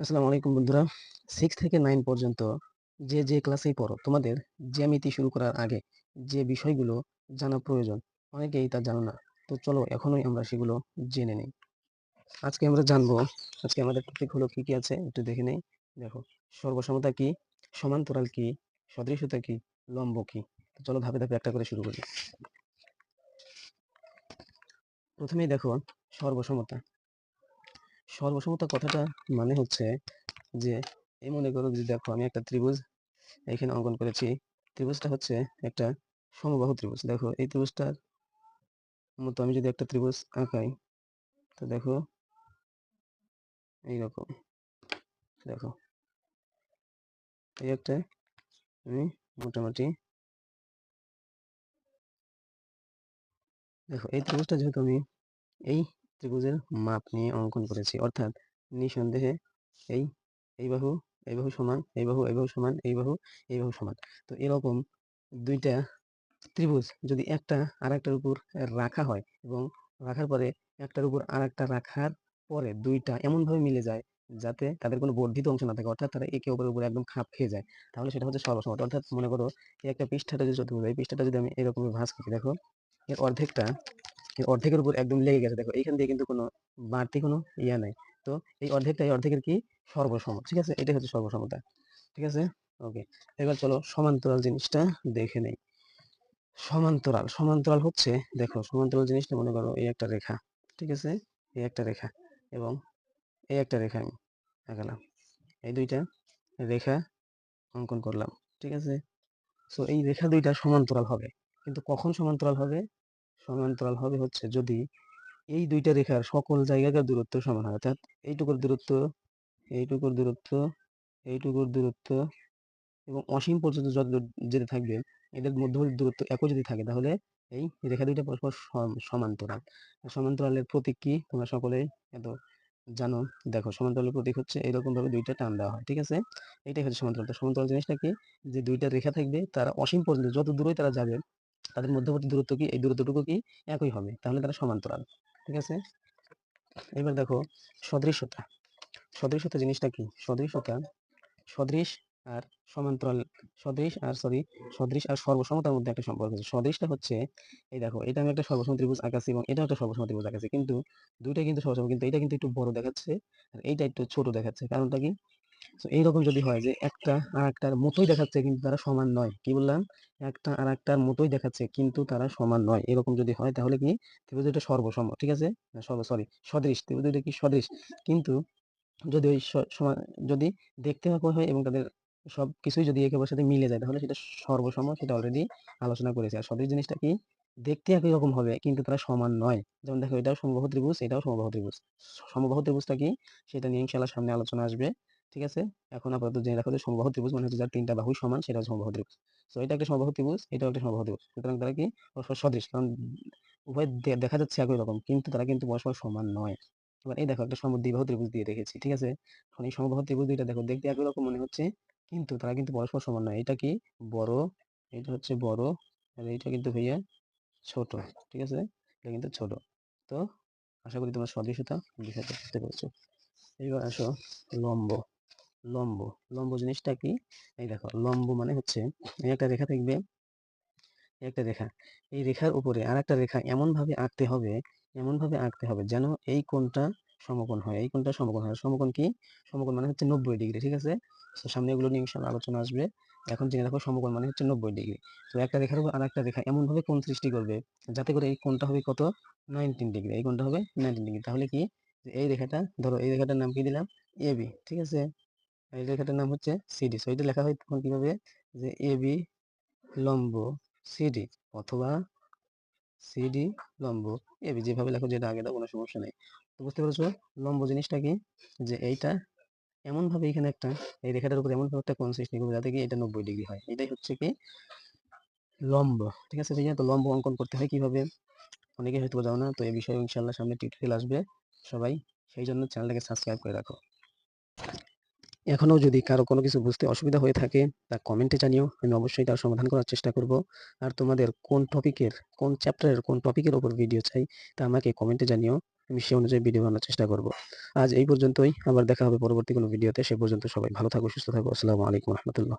আসসালামু আলাইকুম বন্ধুরা। সিক্স থেকে নাইন পর্যন্ত যে যে ক্লাসেই পড়ো, তোমাদের জ্যামিতি শুরু করার আগে যে বিষয়গুলো জানা প্রয়োজন, অনেকেই তা জানো না। তো চলো এখনই আমরা সেগুলো জেনে নিই। আজকে আমরা জানব, আজকে আমাদের টপিক হলো কি কি আছে? একটু দেখে নেই। দেখো, সর্বসমতা কি, সমান্তরাল কি সদৃশতা কি, লম্ব কি? চলো ধাপে ধাপে একটা করে শুরু করি। প্রথমেই দেখো, সর্বসমতা। সর্বসমতা কথাটা মানে হচ্ছে যে, এই মনে করো যে দেখো আমি একটা ত্রিভুজ এখানে অঙ্কন করেছি। ত্রিভুজটা হচ্ছে একটা সমবাহু ত্রিভুজ। দেখো এই ত্রিভুজটার মতো আমি যদি একটা ত্রিভুজ আঁকাই, তো দেখো এইরকম। দেখো এই একটা আমি মোটামুটি দেখো এই ত্রিভুজটা যেহেতু আমি এই ত্রিভুজের মাপ নিয়ে অঙ্কন করেছি। অর্থাৎ নিঃসন্দেহে এই এই বাহু এই বাহু সমান, এই বাহু এই বাহু সমান, এই বাহু এই বাহু সমান। তো এরকম দুইটা ত্রিভুজ যদি একটা আর একটার উপর রাখা হয় এবং রাখার পরে একটার উপর আর একটা রাখার পরে দুইটা এমনভাবে মিলে যায় যাতে তাদের কোনো বর্ধিত অংশ না থাকে, অর্থাৎ তারা একে অপরের উপরে একদম খাপ খেয়ে যায়, তাহলে সেটা হচ্ছে সর্বসমত অর্থাৎ মনে করো এই একটা পৃষ্ঠাটা যদি চতুর্ভুজ, এই পৃষ্ঠাটা যদি আমি এরকম ভাঁজ করি, দেখো, এর অর্ধেকটা অর্ধেকের উপর একদম লেগে গেছে। দেখো, এইখান দিয়ে কিন্তু কোনো বাড়তি কোনো ইয়া নাই। তো এই অর্ধেকটা, এই অর্ধেকের কি? সর্বসম, ঠিক আছে? এটাই হচ্ছে সর্বসমতা, ঠিক আছে? ওকে এবার চলো সমান্তরাল জিনিসটা দেখে নেই। সমান্তরাল সমান্তরাল হচ্ছে, দেখো, সমান্তরাল জিনিসটা মনে করো এই একটা রেখা, ঠিক আছে? এই একটা রেখা এবং এই একটা রেখা আমি আঁকালাম। এই দুইটা রেখা অঙ্কন করলাম, ঠিক আছে? সো এই রেখা দুইটা সমান্তরাল হবে। কিন্তু কখন সমান্তরাল হবে? সমান্তরাল হবে হচ্ছে যদি এই দুইটা রেখার সকল জায়গাকার দূরত্ব সমান হয়, অর্থাৎ এইটুকুর দূরত্ব এইটুকুর দূরত্ব এইটুকুর দূরত্ব এবং অসীম পর্যন্ত যত যেতে থাকবে, এদের মধ্যবর্তী দূরত্ব একই যদি থাকে, তাহলে এই রেখা দুইটা পরস্পর সমান্তরাল। সমান্তরালের প্রতীক কি? তোমরা সকলেই এত জানো। দেখো, সমান্তরালের প্রতীক হচ্ছে এরকম ভাবে দুইটা টান দেওয়া হয়, ঠিক আছে? এইটাই হচ্ছে সমান্তরাল। সমান্তরাল জিনিসটা কি? যে দুইটা রেখা থাকবে, তারা অসীম পর্যন্ত যত দূরই তারা যাবে তাদের মধ্যবর্তী দূরত্ব কি? এই দূরত্বটুকু কি? একই হবে। তাহলে তারা সমান্তরাল, ঠিক আছে? এবার দেখো সদৃশতা সদৃশতা জিনিসটা কি? সদৃশতা সদৃশ আর সমান্তরাল, সদৃশ আর সরি, সদৃশ আর সর্বসমতার মধ্যে একটা সম্পর্ক আছে। সদৃশটা হচ্ছে, এই দেখো, এটা আমি একটা সর্বসম ত্রিভুজ আঁকাছি এবং এটা একটা সর্বসম ত্রিভুজ আঁকাছি। কিন্তু দুইটা কিন্তু সর্বসম কিন্তু এটা কিন্তু একটু বড় দেখাচ্ছে আর এইটা একটু ছোট দেখাচ্ছে। কারণটা কি? এইরকম যদি হয় যে একটা আর একটার মতোই দেখাচ্ছে কিন্তু তারা সমান নয়। কি বললাম? একটা আর একটার মতোই দেখাচ্ছে কিন্তু তারা সমান নয়। এরকম যদি হয় তাহলে কি? ত্রিভুজ দুটো সর্বসম, ঠিক আছে? সর্ব সরি সদৃশ। ত্রিভুজ দুটো কি সদৃশ? কিন্তু যদি ওই সমান যদি দেখতে হয় এবং তাদের সব কিছুই যদি একে সাথে মিলে যায় তাহলে সেটা সর্বসম সেটা অলরেডি আলোচনা করেছে। আর সদৃশ জিনিসটা কি? দেখতে একই রকম হবে কিন্তু তারা সমান নয়। যেমন দেখো এটাও সমবাহু ত্রিভুজ, এটাও সমবাহু ত্রিভুজ। সমবাহু ত্রিভুজটা কি? সেটা নিয়ে ইনশাআল্লাহ সামনে আলোচনা আসবে। ঠিক আছে? এখন আপাতত জেনে রাখো যে সমবাহু ত্রিভুজ মানে হচ্ছে যার তিনটা বাহু সমান, সেটা হচ্ছে সমবাহু ত্রিভুজ। তো এটা একটা সমবাহু ত্রিভুজ, এটাও একটা সমবাহু ত্রিভুজ। সুতরাং তারা কি পরস্পর সদৃশ, কারণ উভয় দেখা যাচ্ছে একই রকম, কিন্তু তারা কিন্তু পরস্পর সমান নয়। এবার এই দেখো একটা সমদ্বিবাহু ত্রিভুজ দিয়ে রেখেছি ঠিক আছে? এখন এই সমবাহু ত্রিভুজ দুইটা দেখো, দেখতে একই রকম মনে হচ্ছে, কিন্তু তারা কিন্তু পরস্পর সমান নয়। এটা কি বড়? এটা হচ্ছে বড়, আর এইটা কিন্তু ভাইয়া ছোট, ঠিক আছে? এটা কিন্তু ছোট। তো, আশা করি তোমার সদৃশতা বুঝতে পেরেছ এবার আসো লম্ব। লম্ব লম্ব জিনিসটা কি? এই দেখো, লম্ব মানে হচ্ছে এই একটা রেখা থাকবে একটা রেখা। এই রেখার উপরে আর একটা রেখা এমন ভাবে আঁকতে হবে এমন ভাবে আঁকতে হবে যেন এই কোণটা সমকোণ হয়। এই কোণটা সমকোণ হয়। সমকোণ কি? সমকোণ মানে হচ্ছে নব্বই ডিগ্রি, ঠিক আছে? তো সামনে এগুলো নিয়ে ইনশাল্লাহ আলোচনা আসবে। এখন জেনে রাখো সমকোণ মানে হচ্ছে নব্বই ডিগ্রি। তো একটা রেখার উপর আর একটা রেখা এমন ভাবে কোণ সৃষ্টি করবে যাতে করে এই কোণটা হবে কত? Nineteen degree. এই কোণটা হবে নাইনটিন ডিগ্রি। তাহলে কি? এই রেখাটা, ধরো এই রেখাটার নাম কি দিলাম? এবি ঠিক আছে? এই রেখাটার নাম হচ্ছে সিডি। সো এটা লেখা হয় তখন কীভাবে? যে এবি লম্ব, সিডি অথবা সিডি, লম্ব এবি যেভাবে লেখো যেটা আগে দাও কোনো সমস্যা নেই। তো বুঝতে পেরেছ? লম্ব জিনিসটা কি? যে এইটা এমন ভাবে এখানে একটা, এই রেখাটার উপর এমন ভাবে একটা কোণ সৃষ্টি করবে যাতে কি এটা নব্বই ডিগ্রি হয়। এটাই হচ্ছে কি? লম্ব, ঠিক আছে? ভাইয়া তো লম্ব অঙ্কন করতে হয় কীভাবে? অনেকে হয়তো জানো না, তো এই বিষয়ে ইনশাল্লাহ সামনে টিউটোরিয়াল আসবে। সবাই সেই জন্য চ্যানেলটাকে সাবস্ক্রাইব করে রাখো। এখনও যদি কারও কোনো কিছু বুঝতে অসুবিধা হয়ে থাকে, তা কমেন্টে জানিও, আমি অবশ্যই তার সমাধান করার চেষ্টা করব। আর তোমাদের কোন টপিকের কোন চ্যাপ্টারের কোন টপিকের ওপর ভিডিও চাই, তা আমাকে কমেন্টে জানিও, আমি সে অনুযায়ী ভিডিও বানানোর চেষ্টা করব। আজ এই পর্যন্তই, আবার দেখা হবে পরবর্তী কোনো ভিডিওতে সে পর্যন্ত সবাই ভালো থাকো, সুস্থ থাকো, আসসালামু আলাইকুম রহমতুল্লাহ।